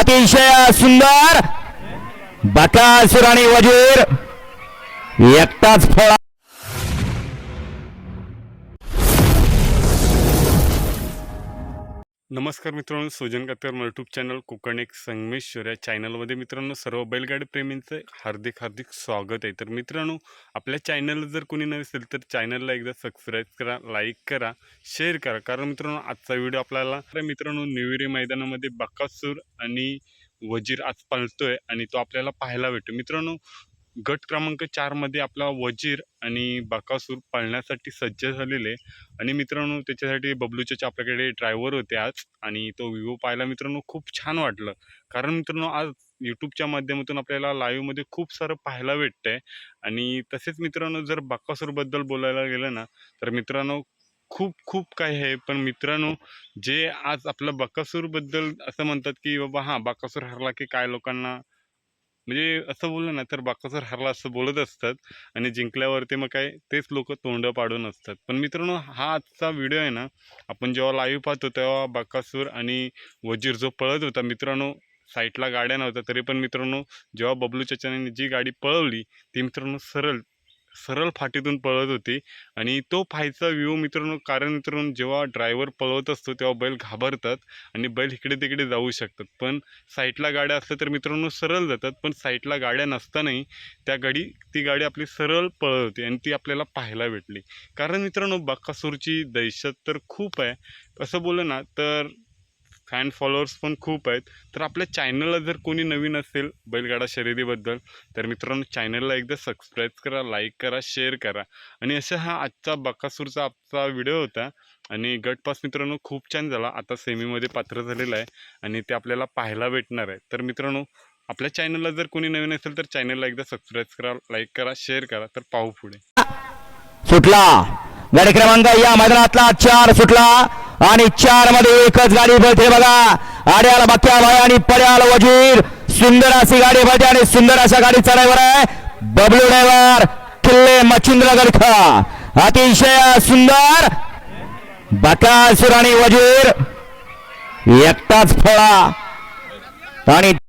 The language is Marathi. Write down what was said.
अतिशय सुंदर बकासूर आणि वजीर एकटाच फळा नमस्कार मित्रांनो सोजन कापेर यूट्यूब चॅनल कोकण एक संगमेश्वर या चॅनलमध्ये मित्रांनो सर्व बैलगाडी प्रेमींचं हार्दिक हार्दिक स्वागत आहे. तर मित्रांनो आपल्या चॅनलला जर कोणी नसेल तर चॅनलला एकदा सबस्क्राईब करा लाईक करा शेअर करा. कारण मित्रांनो आजचा व्हिडिओ आपल्याला तर मित्रांनो निविरी मैदानामध्ये बकासूर आणि वजीर आज पालतोय आणि तो आपल्याला पाहायला भेटतो. मित्रांनो गट क्रमांक चारमध्ये आपला वजीर आणि बाकासूर पळण्यासाठी सज्ज झालेले. आणि मित्रांनो त्याच्यासाठी बबलूच्या आपल्याकडे ड्रायव्हर होते आज. आणि तो विवो पाहायला मित्रांनो खूप छान वाटलं. कारण मित्रांनो आज यूट्यूबच्या माध्यमातून आपल्याला लाईव्हमध्ये खूप सारं पाहायला भेटतं आहे आणि तसेच मित्रांनो जर बाकासूरबद्दल बोलायला गेलं ना तर मित्रांनो खूप खूप काही आहे. पण मित्रांनो जे आज आपलं बकासूरबद्दल असं म्हणतात की बाबा हां बकासूर हरला की काय लोकांना म्हणजे असं बोललं ना तर बाकासूर हरला असं बोलत असतात आणि जिंकल्यावरती मग काय तेच लोक तोंड पाडून असतात. पण मित्रांनो हा आजचा व्हिडिओ आहे ना आपण जेव्हा लाईव्ह पाहतो तेव्हा बाकासूर आणि वजीर जो पळत होता मित्रांनो साईटला गाड्या नव्हत्या तरी पण मित्रांनो जेव्हा बबलू चचाने जी गाडी पळवली ती मित्रांनो सरळ सरळ फाटीतून पळत होती. आणि तो पाहायचा व्ह्यू मित्रांनो कारण मित्रांनो जेव्हा ड्रायव्हर पळवत असतो तेव्हा बैल घाबरतात आणि बैल इकडे तिकडे जाऊ शकतात. पण साईटला गाड्या असल्या तर मित्रांनो सरळ जातात. पण साईटला गाड्या नसतानाही त्या गाडी ती गाडी आपली सरळ पळत होती आणि ती आपल्याला पाहायला भेटली. कारण मित्रांनो बक्कासूरची दहशत तर खूप आहे. असं बोललं ना तर फॅन फॉलोअर्स पण खूप आहेत. तर आपल्या चॅनलला जर कोणी नवीन असेल बैलगाडा शर्यतीबद्दल तर मित्रांनो चॅनलला एकदा सबस्क्राईब करा लाईक करा शेअर करा. आणि असा हा आजचा बकासूरचा आजचा व्हिडिओ होता. आणि गटपास मित्रांनो खूप छान झाला. आता सेमीमध्ये पात्र झालेलं आहे आणि ते आपल्याला पाहायला भेटणार आहे. तर मित्रांनो आपल्या चॅनलला जर कोणी नवीन असेल तर चॅनलला एकदा सबस्क्राईब करा लाईक करा शेअर करा. तर पाहू पुढे. सुटला गाडी क्रमांक या मैदानातला चार सुटला आणि चारमध्ये एकच गाडी पळते बघा. आड्याला बक्या भाई आणि पड्याला वजीर. सुंदर अशी गाडी पळते आणि सुंदर अशा गाडी ड्रायव्हर आहे. बबलू ड्रायव्हर किल्ले मच्छिंद्र गडखा अतिशय सुंदर. बकासूर आणि वजीर. एकटाच फळा. आणि